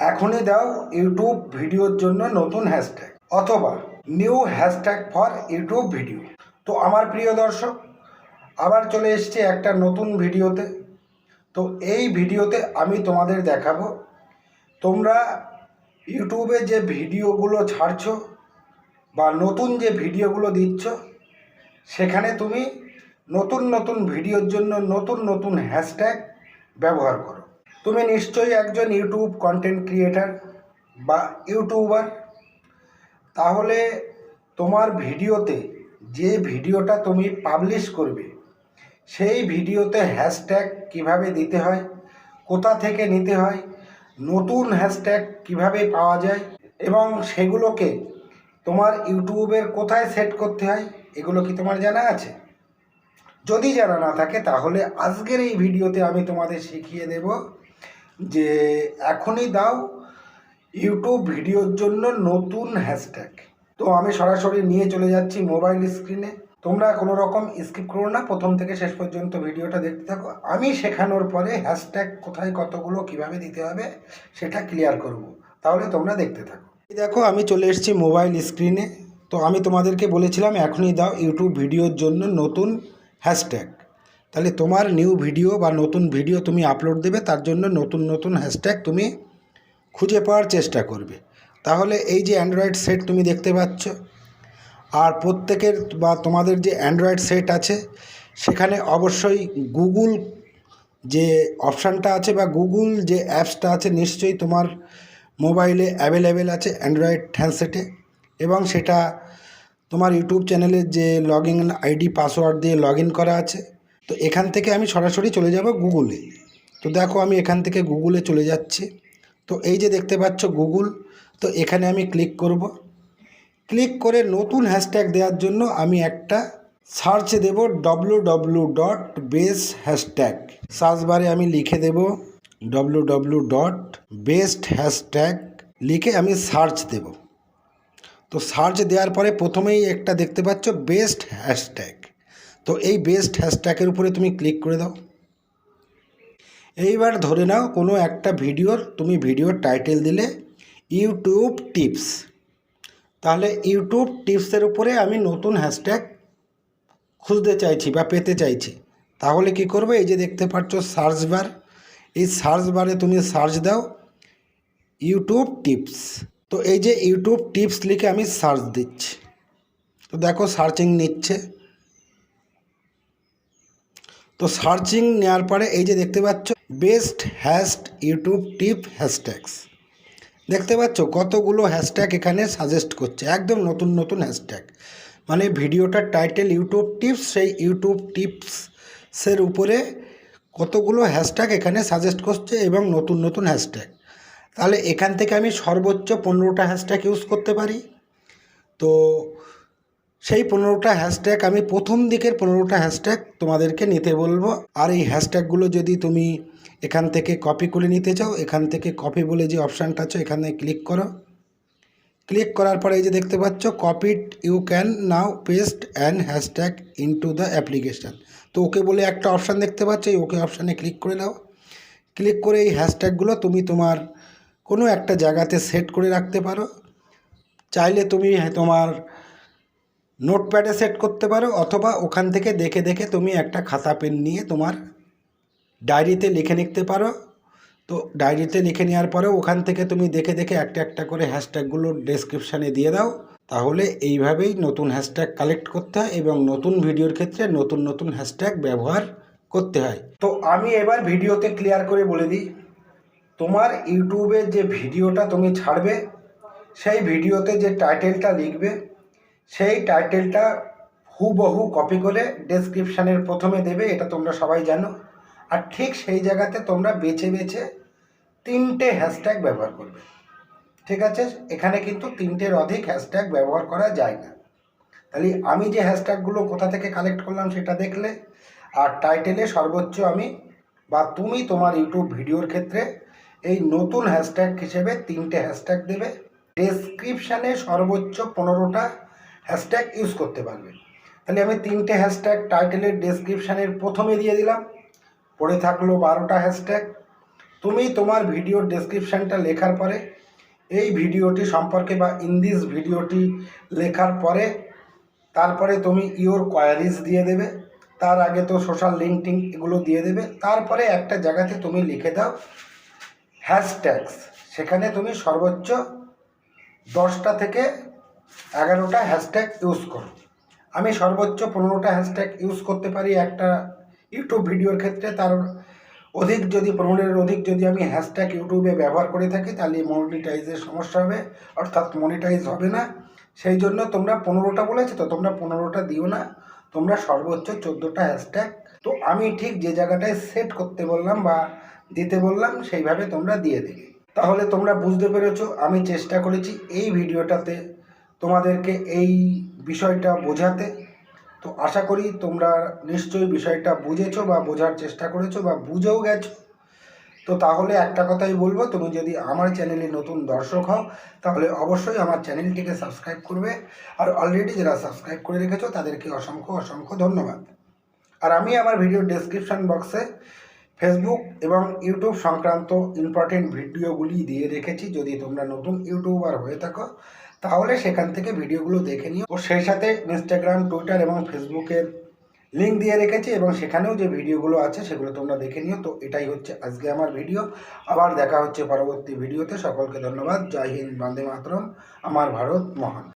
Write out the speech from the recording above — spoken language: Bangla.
এখনই দাও ইউটিউব ভিডিওর জন্য নতুন হ্যাশট্যাগ অথবা new hashtag for YouTube video. তো আমার প্রিয় দর্শক, আবার চলে এসেছি একটা নতুন ভিডিওতে। তো এই ভিডিওতে আমি তোমাদের দেখাবো, তোমরা ইউটিউবে যে ভিডিওগুলো ছাড়ছো বা নতুন যে ভিডিওগুলো দিচ্ছ, সেখানে তুমি নতুন নতুন ভিডিওর জন্য নতুন নতুন হ্যাশট্যাগ ব্যবহার করো। তুমি নিশ্চয়ই একজন ইউটিউব কন্টেন্ট ক্রিয়েটার বা ইউটিউবার। তাহলে তোমার ভিডিওতে যে ভিডিওটা তুমি পাবলিশ করবে, সেই ভিডিওতে হ্যাশট্যাগ কীভাবে দিতে হয়, কোথা থেকে নিতে হয়, নতুন হ্যাশট্যাগ কীভাবে পাওয়া যায় এবং সেগুলোকে তোমার ইউটিউবের কোথায় সেট করতে হয়, এগুলো কি তোমার জানা আছে? যদি জানা না থাকে তাহলে আজকের এই ভিডিওতে আমি তোমাদের শিখিয়ে দেব যে এখনই দাও ইউটিউব ভিডিওর জন্য নতুন হ্যাশট্যাগ তো আমি সরাসরি নিয়ে চলে যাচ্ছি মোবাইল স্ক্রিনে তোমরা কোনো রকম স্কিপ করো না, প্রথম থেকে শেষ পর্যন্ত ভিডিওটা দেখতে থাকো। আমি শেখানোর পরে হ্যাশট্যাগ কোথায় কতগুলো কীভাবে দিতে হবে সেটা ক্লিয়ার করব। তাহলে তোমরা দেখতে থাকো। দেখো, আমি চলে এসেছি মোবাইল স্ক্রিনে তো আমি তোমাদেরকে বলেছিলাম, এখনই দাও ইউটিউব ভিডিওর জন্য নতুন হ্যাশট্যাগ তাহলে তোমার নিউ ভিডিও বা নতুন ভিডিও তুমি আপলোড দেবে, তার জন্য নতুন নতুন হ্যাশট্যাগ তুমি খুঁজে পাওয়ার চেষ্টা করবে। তাহলে এই যে অ্যান্ড্রয়েড সেট তুমি দেখতে পাচ্ছ, আর প্রত্যেকের বা তোমাদের যে অ্যান্ড্রয়েড সেট আছে, সেখানে অবশ্যই গুগল যে অপশানটা আছে বা গুগল যে অ্যাপসটা আছে, নিশ্চয়ই তোমার মোবাইলে অ্যাভেলেবেল আছে অ্যান্ড্রয়েড হ্যান্ডসেটে এবং সেটা তোমার ইউটিউব চ্যানেলের যে লগ ইন আইডি পাসওয়ার্ড দিয়ে লগ করা আছে। তো এখান থেকে আমি সরাসরি চলে যাব গুগলে। তো দেখো আমি এখান থেকে গুগলে চলে যাচ্ছি। তো এই যে দেখতে পাচ্ছ গুগল, তো এখানে আমি ক্লিক করব। ক্লিক করে নতুন হ্যাশট্যাগ দেওয়ার জন্য আমি একটা সার্চ দেব W W dot base hashtag search বারে আমি লিখে দেব W W dot best hashtag লিখে আমি সার্চ দেব। তো সার্চ দেওয়ার পরে প্রথমেই একটা দেখতে পাচ্ছ বেস্ট হ্যাশট্যাগ তো এই বেস্ট হ্যাশট্যাগের উপরে তুমি ক্লিক করে দাও। এইবার ধরে নাও কোনো একটা ভিডিওর তুমি ভিডিওর টাইটেল দিলে ইউটিউব টিপস তাহলে ইউটিউব টিপসের উপরে আমি নতুন হ্যাশট্যাগ খুঁজতে চাইছি বা পেতে চাইছি। তাহলে কি করবে? এই যে দেখতে পাচ্ছ সার্চ বার এই সার্চ বারে তুমি সার্চ দাও ইউটিউব টিপস তো এই যে ইউটিউব টিপস লিখে আমি সার্চ দিচ্ছি। তো দেখো সার্চিং নিচ্ছে। তো সার্চিং নেওয়ার পরে এই যে দেখতে পাচ্ছ, বেস্ট হ্যাস্ট ইউটিউব টিপ হ্যাশট্যাগস। দেখতে পাচ্ছ কতগুলো হ্যাশট্যাগ এখানে সাজেস্ট করছে, একদম নতুন নতুন হ্যাশট্যাগ। মানে ভিডিওটার টাইটেল ইউটিউব টিপস, সেই ইউটিউব টিপসের উপরে কতগুলো হ্যাশট্যাগ এখানে সাজেস্ট করছে এবং নতুন নতুন হ্যাশট্যাগ। তাহলে এখান থেকে আমি সর্বোচ্চ পনেরোটা হ্যাশট্যাগ ইউজ করতে পারি। তো সেই পনেরোটা হ্যাশট্যাগ আমি প্রথম দিকের পনেরোটা হ্যাশট্যাগ তোমাদেরকে নিতে বলব। আর এই হ্যাশট্যাগুলো যদি তুমি এখান থেকে কপি করে নিতে চাও, এখান থেকে কপি বলে যে অপশানটা আছে, এখানে ক্লিক করো। ক্লিক করার পরে এই যে দেখতে পাচ্ছ copied you can now paste and hashtag into the application তো ওকে বলে একটা অপশান দেখতে পাচ্ছ, এই ওকে অপশানে ক্লিক করে নাও। ক্লিক করে এই হ্যাশট্যাগুলো তুমি তোমার কোনো একটা জায়গাতে সেট করে রাখতে পারো। চাইলে তুমি তোমার নোটপ্যাডে সেট করতে পারো অথবা ওখান থেকে দেখে দেখে তুমি একটা খাতা পেন নিয়ে তোমার ডায়েরিতে লিখে নিতে পারো। তো ডায়েরিতে লিখে নেওয়ার পরেও ওখান থেকে তুমি দেখে দেখে একটা একটা করে হ্যাশট্যাগুলো ডেসক্রিপশানে দিয়ে দাও। তাহলে এইভাবেই নতুন হ্যাশট্যাগ কালেক্ট করতে হয় এবং নতুন ভিডিওর ক্ষেত্রে নতুন নতুন হ্যাশট্যাগ ব্যবহার করতে হয়। তো আমি এবার ভিডিওতে ক্লিয়ার করে বলে দিই, তোমার ইউটিউবে যে ভিডিওটা তুমি ছাড়বে, সেই ভিডিওতে যে টাইটেলটা লিখবে সেই টাইটেলটা হুবহু কপি করে ডেসক্রিপশানের প্রথমে দেবে, এটা তোমরা সবাই জানো। আর ঠিক সেই জায়গাতে তোমরা বেছে বেছে তিনটে হ্যাশট্যাগ ব্যবহার করবে। ঠিক আছে? এখানে কিন্তু তিনটের অধিক হ্যাশট্যাগ ব্যবহার করা যায় না। তাহলে আমি যে হ্যাশট্যাগুলো কোথা থেকে কালেক্ট করলাম সেটা দেখলে, আর টাইটেলে সর্বোচ্চ আমি বা তুমি তোমার ইউটিউব ভিডিওর ক্ষেত্রে এই নতুন হ্যাশট্যাগ হিসেবে তিনটে হ্যাশট্যাগ দেবে। ডেসক্রিপশানে সর্বোচ্চ পনেরোটা হ্যাশট্যাগ ইউজ করতে পারবে তাহলে আমি তিনটে হ্যাশট্যাগ টাইটেলের ডেসক্রিপশানের প্রথমে দিয়ে দিলাম। পড়ে থাকল বারোটা হ্যাশট্যাগ তুমি তোমার ভিডিওর ডেসক্রিপশানটা লেখার পরে, এই ভিডিওটি সম্পর্কে বা ইন ভিডিওটি লেখার পরে, তারপরে তুমি ইওর কোয়ারিজ দিয়ে দেবে। তার আগে তো সোশ্যাল লিঙ্ক টিঙ্ক এগুলো দিয়ে দেবে। তারপরে একটা জায়গাতে তুমি লিখে দাও হ্যাশট্যাগস সেখানে তুমি সর্বোচ্চ দশটা থেকে এগারোটা হ্যাশট্যাগ ইউজ করো। আমি সর্বোচ্চ পনেরোটা হ্যাশট্যাগ ইউজ করতে পারি একটা ইউটিউব ভিডিওর ক্ষেত্রে, তার অধিক যদি পনেরোর অধিক যদি আমি হ্যাশট্যাগ ইউটিউবে ব্যবহার করে থাকি, তাহলে মনিটাইজের সমস্যা হবে, অর্থাৎ মনিটাইজ হবে না। সেই জন্য তোমরা পনেরোটা বলেছ, তো তোমরা পনেরোটা দিও না, তোমরা সর্বোচ্চ চোদ্দোটা হ্যাশট্যাগ তো আমি ঠিক যে জায়গাটায় সেট করতে বললাম বা দিতে বললাম, সেইভাবে তোমরা দিয়ে দেবে। তাহলে তোমরা বুঝতে পেরেছ, আমি চেষ্টা করেছি এই ভিডিওটাতে তোমাদেরকে এই বিষয়টা বোঝাতে। তো আশা করি তোমরা নিশ্চয়ই বিষয়টা বুঝেছ বা বোঝার চেষ্টা করেছ বা বুঝেও গেছো। তো তাহলে একটা কথাই বলব, তুমি যদি আমার চ্যানেলে নতুন দর্শক হও, তাহলে অবশ্যই আমার চ্যানেলটিকে সাবস্ক্রাইব করবে। আর অলরেডি যারা সাবস্ক্রাইব করে রেখেছো, তাদেরকে অসংখ্য অসংখ্য ধন্যবাদ। আর আমি আমার ভিডিও ডেসক্রিপশন বক্সে ফেসবুক এবং ইউটিউব সংক্রান্ত ইম্পর্টেন্ট ভিডিওগুলি দিয়ে রেখেছি। যদি তোমরা নতুন ইউটিউবার হয়ে থাকো তাহলে সেখান থেকে ভিডিওগুলো দেখে নিও। ও সেই সাথে ইনস্টাগ্রাম টুইটার এবং ফেসবুকের লিঙ্ক দিয়ে রেখেছি এবং সেখানেও যে ভিডিওগুলো আছে সেগুলো তোমরা দেখে নিও। তো এটাই হচ্ছে আজকে আমার ভিডিও। আবার দেখা হচ্ছে পরবর্তী ভিডিওতে। সকলকে ধন্যবাদ। জয় হিন্দ, বন্দে মাতরম। আমার ভারত মহান।